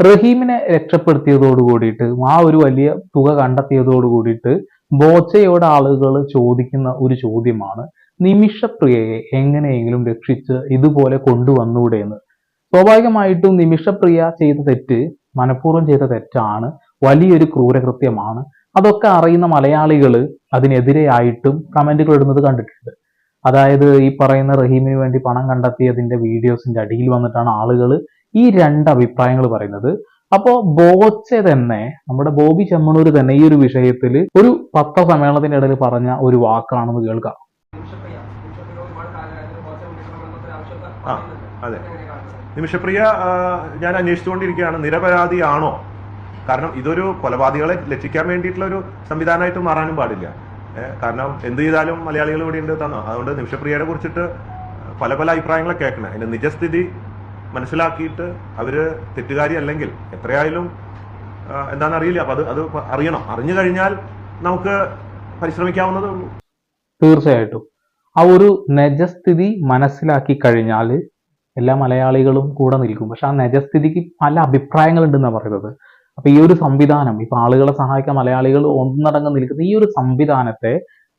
റഹീമിനെ രക്ഷപ്പെടുത്തിയതോട് കൂടിയിട്ട് ആ ഒരു വലിയ തുക കണ്ടെത്തിയതോട് കൂടിയിട്ട് ബോച്ചയോട് ആളുകൾ ചോദിക്കുന്ന ഒരു ചോദ്യമാണ് നിമിഷപ്രിയയെ എങ്ങനെയെങ്കിലും രക്ഷിച്ച് ഇതുപോലെ കൊണ്ടുവന്നൂടെ എന്ന് സ്വാഭാവികമായിട്ടും നിമിഷപ്രിയ ചെയ്ത തെറ്റ് മനഃപൂർവം ചെയ്ത തെറ്റാണ് വലിയൊരു ക്രൂരകൃത്യമാണ്. അതൊക്കെ അറിയുന്ന മലയാളികൾ അതിനെതിരെയായിട്ടും കമന്റുകൾ ഇടുന്നത് കണ്ടിട്ടുണ്ട്. അതായത് ഈ പറയുന്ന റഹീമിന് വേണ്ടി പണം കണ്ടെത്തിയതിന്റെ വീഡിയോസിന്റെ അടിയിൽ വന്നിട്ടാണ് ആളുകൾ ഈ രണ്ട് അഭിപ്രായങ്ങൾ പറയുന്നത്. അപ്പോ ബോച്ച തന്നെ നമ്മുടെ ബോബി ചെമ്മണൂർ തന്നെ ഈ ഒരു വിഷയത്തിൽ ഒരു പത്രസമ്മേളനത്തിന്റെ ഇടയിൽ പറഞ്ഞ ഒരു വാക്കാണെന്ന് കേൾക്കാം. അതെ. നിമിഷപ്രിയ ഞാൻ അന്വേഷിച്ചുകൊണ്ടിരിക്കുകയാണ്. നിരപരാധിയാണോ? കാരണം ഇതൊരു കൊലപാതകളെ രക്ഷിക്കാൻ വേണ്ടിയിട്ടുള്ള ഒരു സംവിധാനമായിട്ട് മാറാനും പാടില്ല. കാരണം എന്ത് ചെയ്താലും മലയാളികൾ ഇവിടെ ഉണ്ട് തന്നോ. അതുകൊണ്ട് നിമിഷപ്രിയയെ കുറിച്ചിട്ട് പല പല അഭിപ്രായങ്ങളെ കേൾക്കണം. അതിന്റെ നിജസ്ഥിതി മനസ്സിലാക്കിയിട്ട് അവർ തെറ്റുകാരി അല്ലെങ്കിൽ എത്രയായാലും എന്താണെന്ന് അറിയില്ല അപ്പൊ അത് അത് അറിയണം. അറിഞ്ഞു കഴിഞ്ഞാൽ നമുക്ക് പരിശ്രമിക്കാവുന്നതേ ഉള്ളൂ. തീർച്ചയായിട്ടും. ആ ഒരു നജസ്ഥിതി മനസ്സിലാക്കി കഴിഞ്ഞാൽ എല്ലാ മലയാളികളും കൂടെ നിൽക്കും. പക്ഷെ ആ നജസ്ഥിതിക്ക് പല അഭിപ്രായങ്ങളുണ്ടെന്നാണ് പറയുന്നത്. അപ്പൊ ഈ ഒരു സംവിധാനം ഇപ്പൊ ആളുകളെ സഹായിക്കാൻ മലയാളികൾ ഒന്നടങ്കം നിൽക്കുന്ന ഈ ഒരു സംവിധാനത്തെ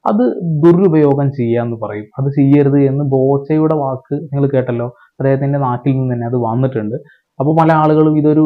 അത് ദുരുപയോഗം ചെയ്യാന്ന് പറയും. അത് ചെയ്യരുത് എന്ന് ബോച്ചയുടെ വാക്ക് നിങ്ങൾ കേട്ടല്ലോ. അദ്ദേഹത്തിന്റെ നാട്ടിൽ നിന്ന് തന്നെ അത് വന്നിട്ടുണ്ട്. അപ്പോൾ പല ആളുകളും ഇതൊരു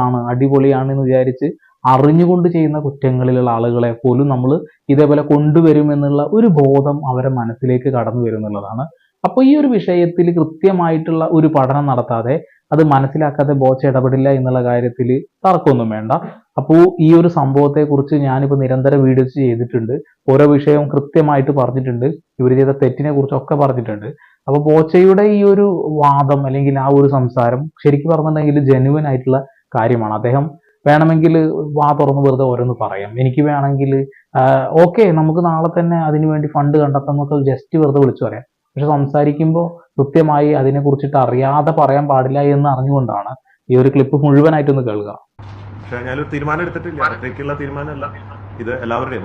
ആണ് അടിപൊളിയാണ് എന്ന് വിചാരിച്ച് അറിഞ്ഞുകൊണ്ട് ചെയ്യുന്ന കുറ്റങ്ങളിലുള്ള ആളുകളെ പോലും നമ്മൾ ഇതേപോലെ കൊണ്ടുവരുമെന്നുള്ള ഒരു ബോധം അവരെ മനസ്സിലേക്ക് കടന്നു വരുന്നുള്ളതാണ് അപ്പോൾ ഈ ഒരു വിഷയത്തിൽ കൃത്യമായിട്ടുള്ള ഒരു പഠനം നടത്താതെ അത് മനസ്സിലാക്കാതെ ബോച്ച ഇടപെടില്ല എന്നുള്ള കാര്യത്തിൽ തർക്കമൊന്നും വേണ്ട. അപ്പോൾ ഈ ഒരു സംഭവത്തെ കുറിച്ച് ഞാനിപ്പോൾ നിരന്തരം വീഡിയോസ് ചെയ്തിട്ടുണ്ട്. ഓരോ വിഷയവും കൃത്യമായിട്ട് പറഞ്ഞിട്ടുണ്ട്. ഇവർ ചെയ്ത തെറ്റിനെ കുറിച്ചൊക്കെ പറഞ്ഞിട്ടുണ്ട്. അപ്പോൾ ബോച്ചയുടെ ഈ ഒരു വാദം അല്ലെങ്കിൽ ആ ഒരു സംസാരം ശരിക്കും പറഞ്ഞിട്ടുണ്ടെങ്കിൽ ജെനുവൻ ആയിട്ടുള്ള കാര്യമാണ്. അദ്ദേഹം വേണമെങ്കിൽ വാ തുറന്ന് വെറുതെ ഓരോന്ന് പറയാം. എനിക്ക് വേണമെങ്കിൽ ഓക്കെ നമുക്ക് നാളെ തന്നെ അതിനു വേണ്ടി ഫണ്ട് കണ്ടെത്താം എന്നൊക്കെ ജസ്റ്റ് വെറുതെ വിളിച്ചു പറയാം. പക്ഷെ സംസാരിക്കുമ്പോൾ കൃത്യമായി അതിനെ കുറിച്ചിട്ട് അറിയാതെ പറയാൻ പാടില്ല എന്ന് അറിഞ്ഞുകൊണ്ടാണ് ഈ ഒരു ക്ലിപ്പ് മുഴുവനായിട്ടൊന്ന് കേൾക്കുക. പക്ഷേ ഞാനൊരു തീരുമാനം എടുത്തിട്ടില്ല. ഒറ്റയ്ക്കുള്ള തീരുമാനമല്ല. ഇത് എല്ലാവരുടെയും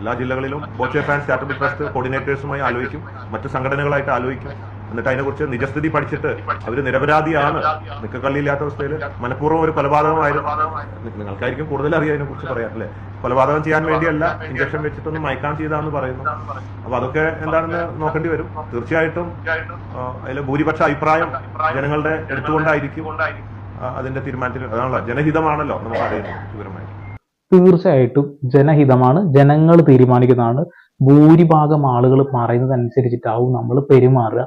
എല്ലാ ജില്ലകളിലും ബോച്ചെ ഫാൻസ് ചാരിറ്റബിൾ ട്രസ്റ്റ് കോർഡിനേറ്റേഴ്സുമായി ആലോചിക്കും. മറ്റ് സംഘടനകളായിട്ട് ആലോചിക്കും. എന്നിട്ട് അതിനെക്കുറിച്ച് നിജസ്ഥിതി പഠിച്ചിട്ട് അവർ നിരപരാധിയാണ്. നിക്ക നിക്കക്കള്ളിയില്ലാത്ത അവസ്ഥയിൽ മനഃപൂർവം ഒരു കൊലപാതകമായിരുന്നു. നിങ്ങൾക്കായിരിക്കും കൂടുതൽ അറിയാം അതിനെ കുറിച്ച് പറയാം അല്ലേ? കൊലപാതകം ചെയ്യാൻ വേണ്ടിയല്ല ഇഞ്ചക്ഷൻ വെച്ചിട്ടൊന്ന് മയക്കാൻ ചെയ്താന്ന് പറയുന്നു. അപ്പൊ അതൊക്കെ എന്താണെന്ന് നോക്കേണ്ടി വരും. തീർച്ചയായിട്ടും അതിൽ ഭൂരിപക്ഷ അഭിപ്രായം ജനങ്ങളുടെ എടുത്തുകൊണ്ടായിരിക്കും. അതിന്റെ തീരുമാനത്തിൽ അതാണല്ലോ ജനഹിതമാണല്ലോ നമുക്ക് അറിയുന്നത് വിവരമായി. തീർച്ചയായിട്ടും ജനഹിതമാണ്. ജനങ്ങൾ തീരുമാനിക്കുന്നതാണ്. ഭൂരിഭാഗം ആളുകൾ പറയുന്നതനുസരിച്ചിട്ടാവും നമ്മൾ പെരുമാറുക.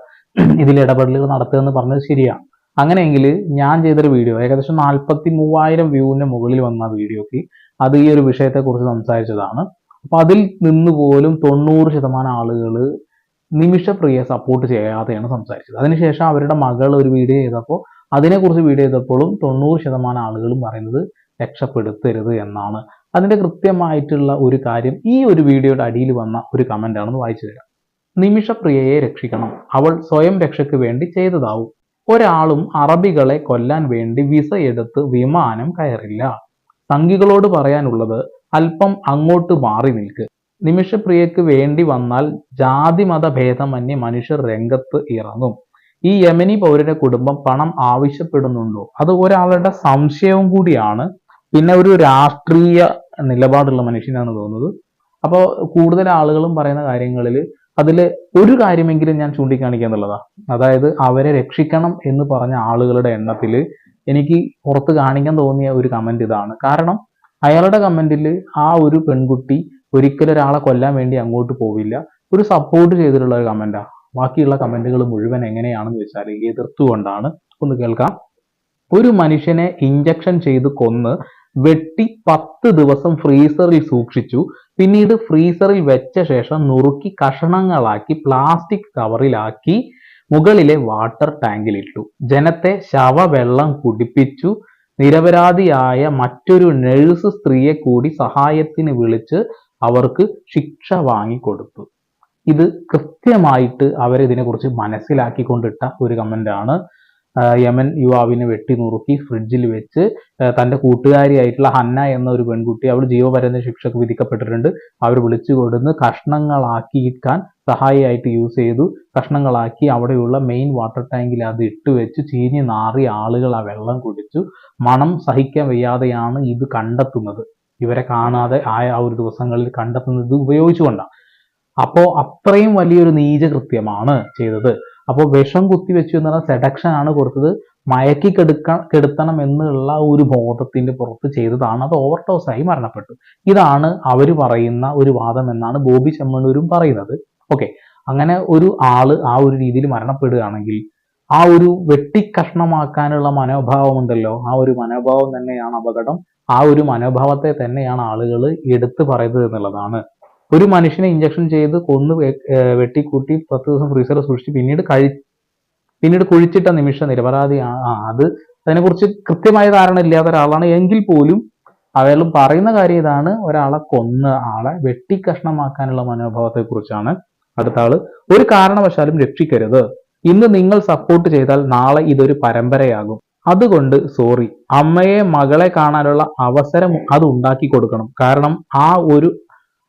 ഇതിൽ ഇടപെടലുകൾ നടത്തുക എന്ന് പറഞ്ഞത് ശരിയാണ് അങ്ങനെയെങ്കിൽ ഞാൻ ചെയ്തൊരു വീഡിയോ ഏകദേശം നാൽപ്പത്തി മൂവായിരം വ്യൂവിന് മുകളിൽ വന്ന വീഡിയോക്ക് അത് ഈ ഒരു വിഷയത്തെക്കുറിച്ച് സംസാരിച്ചതാണ്. അപ്പൊ അതിൽ നിന്ന് പോലും തൊണ്ണൂറ് ശതമാനം ആളുകൾ നിമിഷപ്രിയ സപ്പോർട്ട് ചെയ്യാതെയാണ് സംസാരിച്ചത്. അതിനുശേഷം അവരുടെ മകൾ ഒരു വീഡിയോ ചെയ്തപ്പോൾ അതിനെക്കുറിച്ച് വീഡിയോ ചെയ്തപ്പോഴും തൊണ്ണൂറ് ശതമാനം ആളുകളും പറയുന്നത് രക്ഷപ്പെടുത്തരുത് എന്നാണ്. അതിന്റെ കൃത്യമായിട്ടുള്ള ഒരു കാര്യം ഈ ഒരു വീഡിയോയുടെ അടിയിൽ വന്ന ഒരു കമന്റാണ് വായിച്ചു തരാം നിമിഷപ്രിയയെ രക്ഷിക്കണം. അവൾ സ്വയം രക്ഷയ്ക്ക് വേണ്ടി ചെയ്തതാവും. ഒരാളും അറബികളെ കൊല്ലാൻ വേണ്ടി വിസ എടുത്ത് വിമാനം കയറില്ല. സംഘികളോട് പറയാനുള്ളത് അല്പം അങ്ങോട്ട് മാറി നിൽക്ക്. നിമിഷപ്രിയയ്ക്ക് വേണ്ടി വന്നാൽ ജാതിമത ഭേദമന്യേ മനുഷ്യർ രംഗത്ത് ഇറങ്ങും. ഈ യമനി പൗരന്റെ കുടുംബം പണം ആവശ്യപ്പെടുന്നുണ്ടോ? അത് ഒരാളുടെ സംശയവും കൂടിയാണ്. പിന്നെ ഒരു രാഷ്ട്രീയ നിലപാടുള്ള മനുഷ്യനാണ് തോന്നുന്നത്. അപ്പോൾ കൂടുതൽ ആളുകളും പറയുന്ന കാര്യങ്ങളിൽ അതിൽ ഒരു കാര്യമെങ്കിലും ഞാൻ ചൂണ്ടിക്കാണിക്കുക എന്നുള്ളതാ. അതായത് അവരെ രക്ഷിക്കണം എന്ന് പറഞ്ഞ ആളുകളുടെ എണ്ണത്തിൽ എനിക്ക് പുറത്ത് കാണിക്കാൻ തോന്നിയ ഒരു കമന്റ് ഇതാണ്. കാരണം അയാളുടെ കമന്റിൽ ആ ഒരു പെൺകുട്ടി ഒരിക്കലും ഒരാളെ കൊല്ലാൻ വേണ്ടി അങ്ങോട്ട് പോവില്ല. ഒരു സപ്പോർട്ട് ചെയ്തിട്ടുള്ള ഒരു കമന്റാ ബാക്കിയുള്ള കമന്റുകൾ മുഴുവൻ എങ്ങനെയാണെന്ന് വെച്ചാൽ എതിർത്തുകൊണ്ടാണ്. ഒന്ന് കേൾക്കാം. ഒരു മനുഷ്യനെ ഇഞ്ചക്ഷൻ ചെയ്ത് കൊന്ന് വെട്ടി പത്ത് ദിവസം ഫ്രീസറിൽ സൂക്ഷിച്ചു. പിന്നീട് ഫ്രീസറിൽ വെച്ച ശേഷം നുറുക്കി കഷണങ്ങളാക്കി പ്ലാസ്റ്റിക് കവറിലാക്കി മുകളിലെ വാട്ടർ ടാങ്കിലിട്ടു ജനത്തെ ശവവെള്ളം കുടിപ്പിച്ചു. നിരപരാധിയായ മറ്റൊരു നഴ്സ് സ്ത്രീയെ കൂടി സഹായത്തിന് വിളിച്ച് അവർക്ക് ശിക്ഷ വാങ്ങിക്കൊടുത്തു. ഇത് കൃത്യമായിട്ട് അവരിതിനെക്കുറിച്ച് മനസ്സിലാക്കിക്കൊണ്ടിട്ട ഒരു ആ, യമൻ യുവാവിനെ വെട്ടി നുറുക്കി ഫ്രിഡ്ജിൽ വെച്ച് തന്റെ കൂട്ടുകാരിയായിട്ടുള്ള ഹന്ന എന്ന ഒരു പെൺകുട്ടി അവൾ ജീവപര്യന്ത ശിക്ഷക്ക് വിധിക്കപ്പെട്ടിട്ടുണ്ട്. അവർ വിളിച്ചു കൊടുന്ന് കഷ്ണങ്ങളാക്കിയിക്കാൻ സഹായിയായിട്ട് യൂസ് ചെയ്തു. കഷ്ണങ്ങളാക്കി അവിടെയുള്ള മെയിൻ വാട്ടർ ടാങ്കിൽ അത് ഇട്ട് വെച്ച് ചീഞ്ഞ് നാറി ആളുകൾ ആ വെള്ളം കുടിച്ചു. മണം സഹിക്കാൻ വയ്യാതെയാണ് ഇത് കണ്ടെത്തുന്നത്. ഇവരെ കാണാതെ ആയ ആ ഒരു ദിവസങ്ങളിൽ കണ്ടെത്തുന്നത് ഉപയോഗിച്ചുകൊണ്ടാണ്. അപ്പോ അത്രയും വലിയൊരു നീചകൃത്യമാണ് ചെയ്തത്. അപ്പോൾ വിഷം കുത്തിവെച്ചു പറഞ്ഞാൽ സെഡക്ഷൻ ആണ് കൊടുത്തത്. മയക്കി കെടുക്ക കെടുത്തണം എന്നുള്ള ഒരു ബോധത്തിന്റെ പുറത്ത് ചെയ്തതാണ്. അത് ഓവർഡോസ് ആയി മരണപ്പെട്ടു. ഇതാണ് അവർ പറയുന്ന ഒരു വാദം എന്നാണ് ബോബി ചെമ്മണ്ണൂരും പറയുന്നത്. ഓക്കെ അങ്ങനെ ഒരു ആൾ ആ ഒരു രീതിയിൽ മരണപ്പെടുകയാണെങ്കിൽ ആ ഒരു വെട്ടിക്കഷ്ണമാക്കാനുള്ള മനോഭാവം ഉണ്ടല്ലോ. ആ ഒരു മനോഭാവം തന്നെയാണ് അപകടം. ആ ഒരു മനോഭാവത്തെ തന്നെയാണ് ആളുകൾ എടുത്തു പറയുന്നത് എന്നുള്ളതാണ്. ഒരു മനുഷ്യനെ ഇഞ്ചക്ഷൻ ചെയ്ത് കൊന്ന് വെട്ടിക്കൂട്ടി പത്ത് ദിവസം ഫ്രീസറിൽ സൂക്ഷിച്ച് പിന്നീട് കഴി പിന്നീട് കുഴിച്ചിട്ട നിമിഷം നിരപരാധിയാണ് ആ അത് അതിനെക്കുറിച്ച് കൃത്യമായ ധാരണ ഇല്ലാത്ത ഒരാളാണ്. എങ്കിൽ പോലും അയാൾ പറയുന്ന കാര്യം ഇതാണ്. ഒരാളെ കൊന്ന ആളെ വെട്ടിക്കഷ്ണമാക്കാനുള്ള മനോഭാവത്തെ കുറിച്ചാണ് അടുത്ത ആൾ. ഒരു കാരണവശാലും രക്ഷിക്കരുത്. ഇന്ന് നിങ്ങൾ സപ്പോർട്ട് ചെയ്താൽ നാളെ ഇതൊരു പരമ്പരയാകും. അതുകൊണ്ട് സോറി അമ്മയെ മകളെ കാണാനുള്ള അവസരം അത് ഉണ്ടാക്കി കൊടുക്കണം. കാരണം ആ ഒരു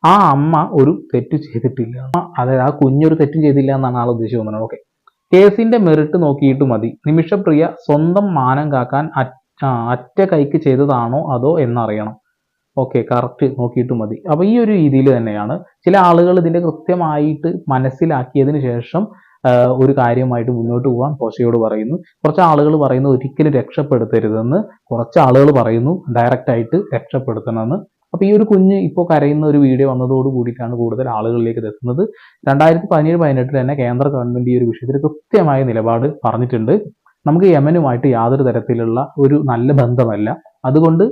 ആ അമ്മ ഒരു തെറ്റ് ചെയ്തിട്ടില്ല. അതായത് ആ കുഞ്ഞൊരു തെറ്റും ചെയ്തില്ല എന്നാണ് ആൾ ഉദ്ദേശിച്ചു തോന്നുന്നത്. ഓക്കെ കേസിന്റെ മെറിറ്റ് നോക്കിയിട്ട് മതി. നിമിഷപ്രിയ സ്വന്തം മാനം കാക്കാൻ അറ്റ കൈക്ക് ചെയ്തതാണോ അതോ എന്നറിയണം. ഓക്കെ കറക്റ്റ് നോക്കിയിട്ട് മതി. അപ്പൊ ഈ ഒരു രീതിയിൽ തന്നെയാണ് ചില ആളുകൾ ഇതിന്റെ കൃത്യമായിട്ട് മനസ്സിലാക്കിയതിന് ശേഷം ഒരു കാര്യമായിട്ട് മുന്നോട്ട് പോകാൻ പോഷയോട് പറയുന്നു. കുറച്ച് ആളുകൾ പറയുന്നു ഒരിക്കലും രക്ഷപ്പെടുത്തരുതെന്ന് കുറച്ച് ആളുകൾ പറയുന്നു. ഡയറക്റ്റായിട്ട് രക്ഷപ്പെടുത്തണമെന്ന് അപ്പൊ ഈ ഒരു കുഞ്ഞ് ഇപ്പോൾ കരയുന്ന ഒരു വീഡിയോ വന്നതോട് കൂടിയിട്ടാണ് കൂടുതൽ ആളുകളിലേക്ക് എത്തുന്നത്. രണ്ടായിരത്തി പതിനേഴ് പതിനെട്ടിൽ തന്നെ കേന്ദ്ര ഗവൺമെന്റ് ഈ ഒരു വിഷയത്തിൽ കൃത്യമായ നിലപാട് പറഞ്ഞിട്ടുണ്ട്. നമുക്ക് യമനുമായിട്ട് യാതൊരു തരത്തിലുള്ള ഒരു നല്ല ബന്ധമല്ല. അതുകൊണ്ട്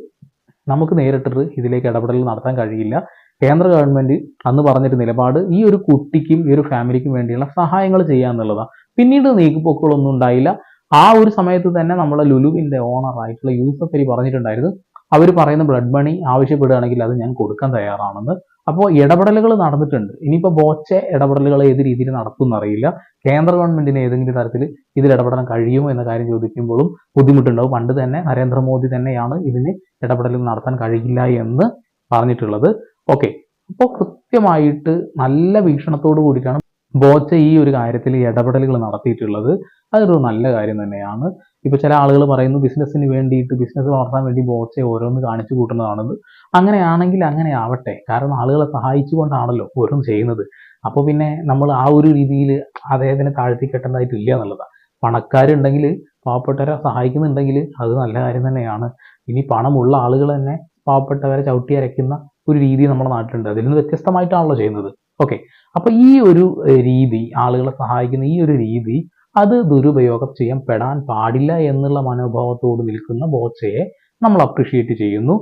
നമുക്ക് നേരിട്ടിട്ട് ഇതിലേക്ക് ഇടപെടൽ നടത്താൻ കഴിയില്ല. കേന്ദ്ര ഗവൺമെന്റ് അന്ന് പറഞ്ഞൊരു നിലപാട് ഈ ഒരു കുട്ടിക്കും ഈ ഒരു ഫാമിലിക്കും വേണ്ടിയുള്ള സഹായങ്ങൾ ചെയ്യുക എന്നുള്ളതാണ്. പിന്നീട് നീക്കുപോക്കുകളൊന്നും ഉണ്ടായില്ല. ആ ഒരു സമയത്ത് തന്നെ നമ്മുടെ ലുലുവിന്റെ ഓണർ ആയിട്ടുള്ള യൂസഫ് അലി പറഞ്ഞിട്ടുണ്ടായിരുന്നു അവർ പറയുന്ന ബ്ലഡ് മണി ആവശ്യപ്പെടുകയാണെങ്കിൽ അത് ഞാൻ കൊടുക്കാൻ തയ്യാറാണെന്ന്. അപ്പോൾ ഇടപെടലുകൾ നടന്നിട്ടുണ്ട്. ഇനിയിപ്പോൾ ബോച്ചെ ഇടപെടലുകൾ ഏത് രീതിയിൽ നടത്തും എന്നറിയില്ല കേന്ദ്ര ഗവൺമെന്റിന് ഏതെങ്കിലും തരത്തിൽ ഇതിൽ ഇടപെടാൻ കഴിയുമോ എന്ന കാര്യം ചോദിക്കുമ്പോഴും ബുദ്ധിമുട്ടുണ്ടാവും. പണ്ട് തന്നെ നരേന്ദ്രമോദി തന്നെയാണ് ഇതിന് ഇടപെടലുകൾ നടത്താൻ കഴിയില്ല എന്ന് പറഞ്ഞിട്ടുള്ളത്. ഓക്കെ അപ്പോൾ കൃത്യമായിട്ട് നല്ല വീക്ഷണത്തോടു കൂടിയിട്ടാണ് ബോച്ച ഈ ഒരു കാര്യത്തിൽ ഇടപെടലുകൾ നടത്തിയിട്ടുള്ളത് അതൊരു നല്ല കാര്യം തന്നെയാണ്. ഇപ്പൊ ചില ആളുകൾ പറയുന്നു ബിസിനസ്സിന് വേണ്ടിയിട്ട് ബിസിനസ് വളർത്താൻ വേണ്ടി ബോച്ചെ ഓരോന്ന് കാണിച്ചു കൂട്ടുന്നതാണെന്ന് അങ്ങനെയാണെങ്കിൽ അങ്ങനെ ആവട്ടെ. കാരണം ആളുകളെ സഹായിച്ചുകൊണ്ടാണല്ലോ ഓരോന്ന് ചെയ്യുന്നത്. അപ്പോൾ പിന്നെ നമ്മൾ ആ ഒരു രീതിയിൽ അദ്ദേഹത്തിനെ താഴ്ത്തി കെട്ടേണ്ടതായിട്ടില്ല എന്നുള്ളതാണ് പണക്കാരുണ്ടെങ്കിൽ പാവപ്പെട്ടവരെ സഹായിക്കുന്നുണ്ടെങ്കിൽ അത് നല്ല കാര്യം തന്നെയാണ്. ഇനി പണമുള്ള ആളുകൾ തന്നെ പാവപ്പെട്ടവരെ ചവിട്ടി അരയ്ക്കുന്ന ഒരു രീതി നമ്മുടെ നാട്ടിലുണ്ട്. അതിൽ നിന്ന് വ്യത്യസ്തമായിട്ടാണല്ലോ ചെയ്യുന്നത്. ഓക്കെ അപ്പൊ ഈ ഒരു രീതി ആളുകളെ സഹായിക്കുന്ന ഈ ഒരു രീതി അത് ദുരുപയോഗം ചെയ്യാൻ പെടാൻ പാടില്ല എന്നുള്ള മനോഭാവത്തോട് നിൽക്കുന്ന ബോച്ചയെ നമ്മൾ അപ്രിഷിയേറ്റ് ചെയ്യുന്നു.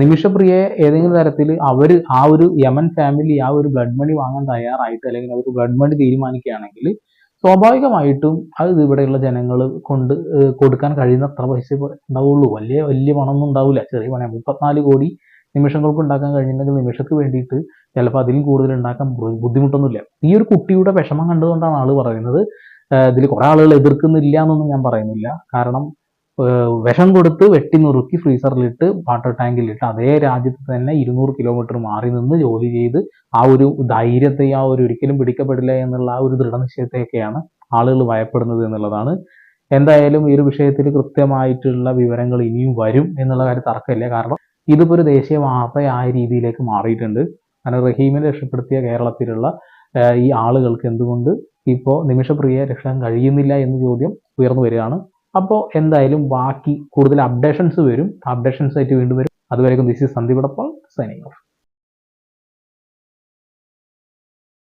നിമിഷപ്രിയെ ഏതെങ്കിലും തരത്തിൽ അവർ ആ ഒരു യമൻ ഫാമിലി ആ ഒരു ബ്ലഡ് മണി വാങ്ങാൻ തയ്യാറായിട്ട് അല്ലെങ്കിൽ അവർക്ക് ബ്ലഡ് മണി തീരുമാനിക്കുകയാണെങ്കിൽ സ്വാഭാവികമായിട്ടും അത് ഇവിടെയുള്ള ജനങ്ങൾ കൊണ്ട് കൊടുക്കാൻ കഴിയുന്ന അത്ര പൈസ ഉണ്ടാവുള്ളൂ. വലിയ വലിയ പണമൊന്നും ഉണ്ടാവില്ല. ചെറിയ പണം മുപ്പത്തിനാല് കോടി നിമിഷങ്ങൾക്ക് ഉണ്ടാക്കാൻ കഴിഞ്ഞിട്ടുണ്ടെങ്കിൽ നിമിഷത്തിന് വേണ്ടിയിട്ട് ചിലപ്പോൾ അതിലും കൂടുതൽ ഉണ്ടാക്കാൻ ബുദ്ധിമുട്ടൊന്നുമില്ല. ഈ ഒരു കുട്ടിയുടെ വിഷമം കണ്ടുകൊണ്ടാണ് ആൾ പറയുന്നത്. ഇതിൽ കുറെ ആളുകൾ എതിർക്കുന്നില്ല എന്നൊന്നും ഞാൻ പറയുന്നില്ല. കാരണം വിഷം കൊടുത്ത് വെട്ടി നുറുക്കി ഫ്രീസറിലിട്ട് വാട്ടർ ടാങ്കിലിട്ട് അതേ രാജ്യത്ത് തന്നെ ഇരുന്നൂറ് കിലോമീറ്റർ മാറി നിന്ന് ജോലി ചെയ്ത് ആ ഒരു ധൈര്യത്തെ ആ ഒരു ഒരിക്കലും പിടിക്കപ്പെടില്ല എന്നുള്ള ആ ഒരു ദൃഢനിശ്ചയത്തെയൊക്കെയാണ് ആളുകൾ ഭയപ്പെടുന്നത് എന്നുള്ളതാണ്. എന്തായാലും ഈ ഒരു വിഷയത്തിൽ കൃത്യമായിട്ടുള്ള വിവരങ്ങൾ ഇനിയും വരും എന്നുള്ള കാര്യം തർക്കമില്ല. കാരണം ഇതിപ്പോ ഒരു ദേശീയ വാർത്തയായ രീതിയിലേക്ക് മാറിയിട്ടുണ്ട്. കാരണം റഹീമിനെ രക്ഷപ്പെടുത്തിയ കേരളത്തിലുള്ള ഈ ആളുകൾക്ക് എന്തുകൊണ്ട് ഇപ്പോൾ നിമിഷപ്രിയയെ രക്ഷാൻ കഴിയുന്നില്ല എന്ന ചോദ്യം ഉയർന്നു വരികയാണ്. അപ്പോൾ എന്തായാലും ബാക്കി കൂടുതൽ അപ്ഡേഷൻസ് വരും. അപ്ഡേഷൻസ് ആയിട്ട് വീണ്ടും വരും. അതുവരെയും this is Sandeep signing off